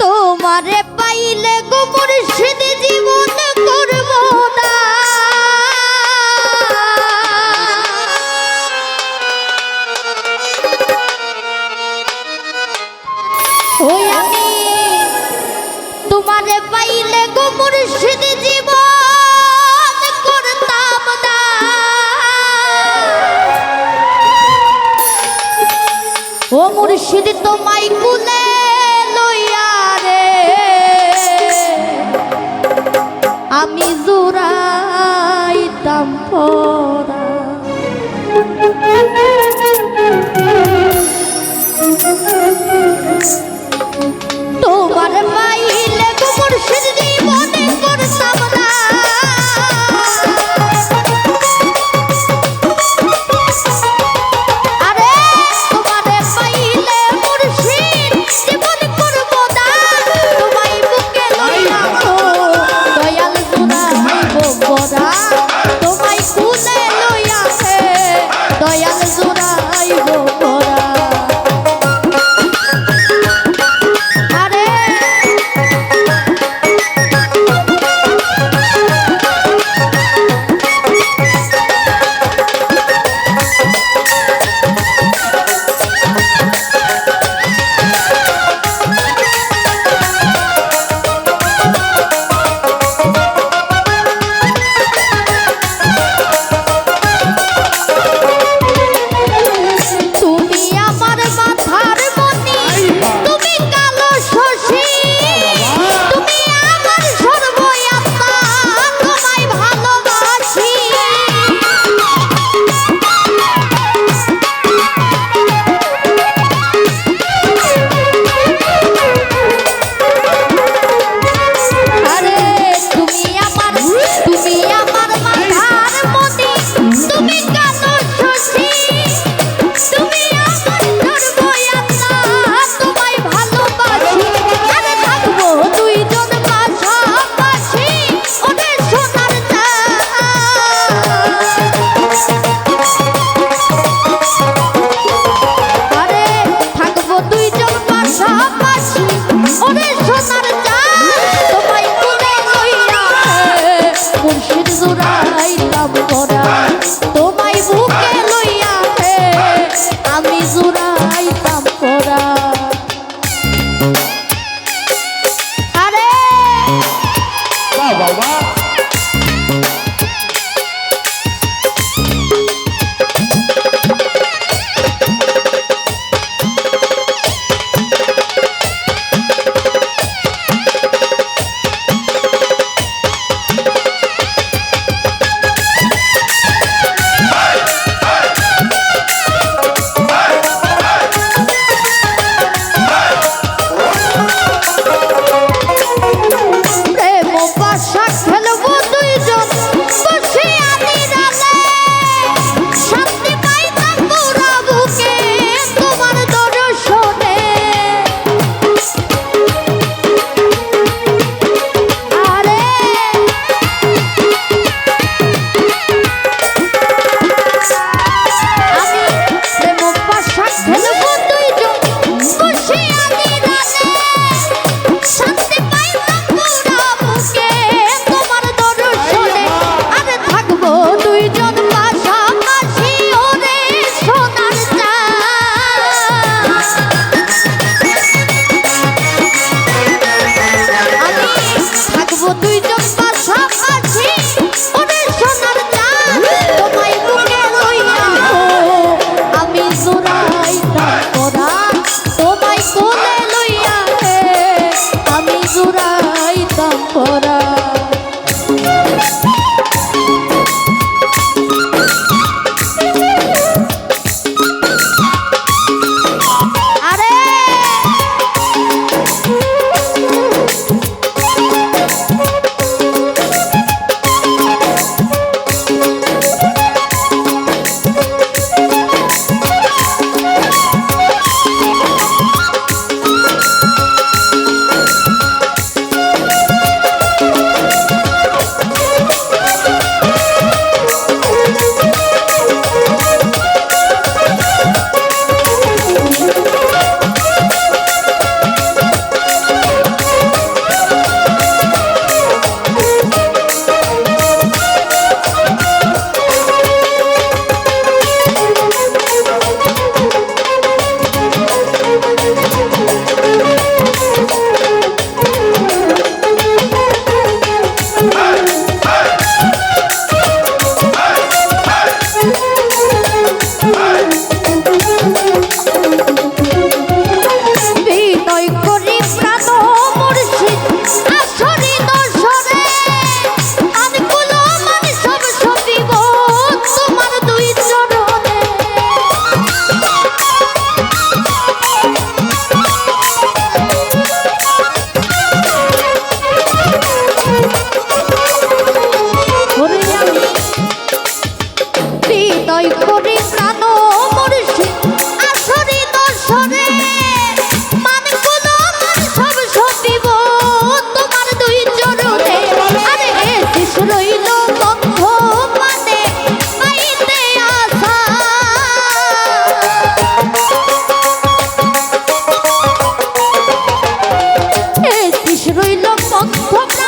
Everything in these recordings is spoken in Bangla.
তোমারে পাইলে গো মুর্শিদ জীবন করব না। আমি তোমারে পাইলে গো মুর্শিদ জীবন করতাম না। ও মুর্শিদ, তোমায় বন্ধ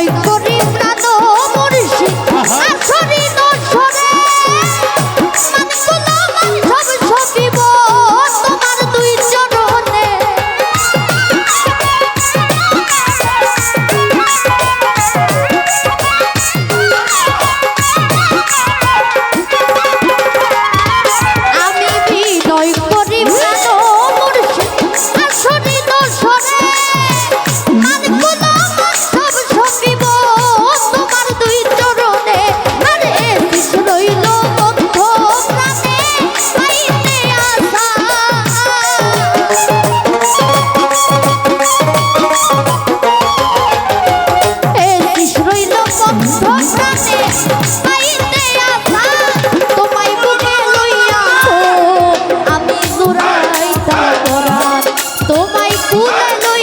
নয় 不在努。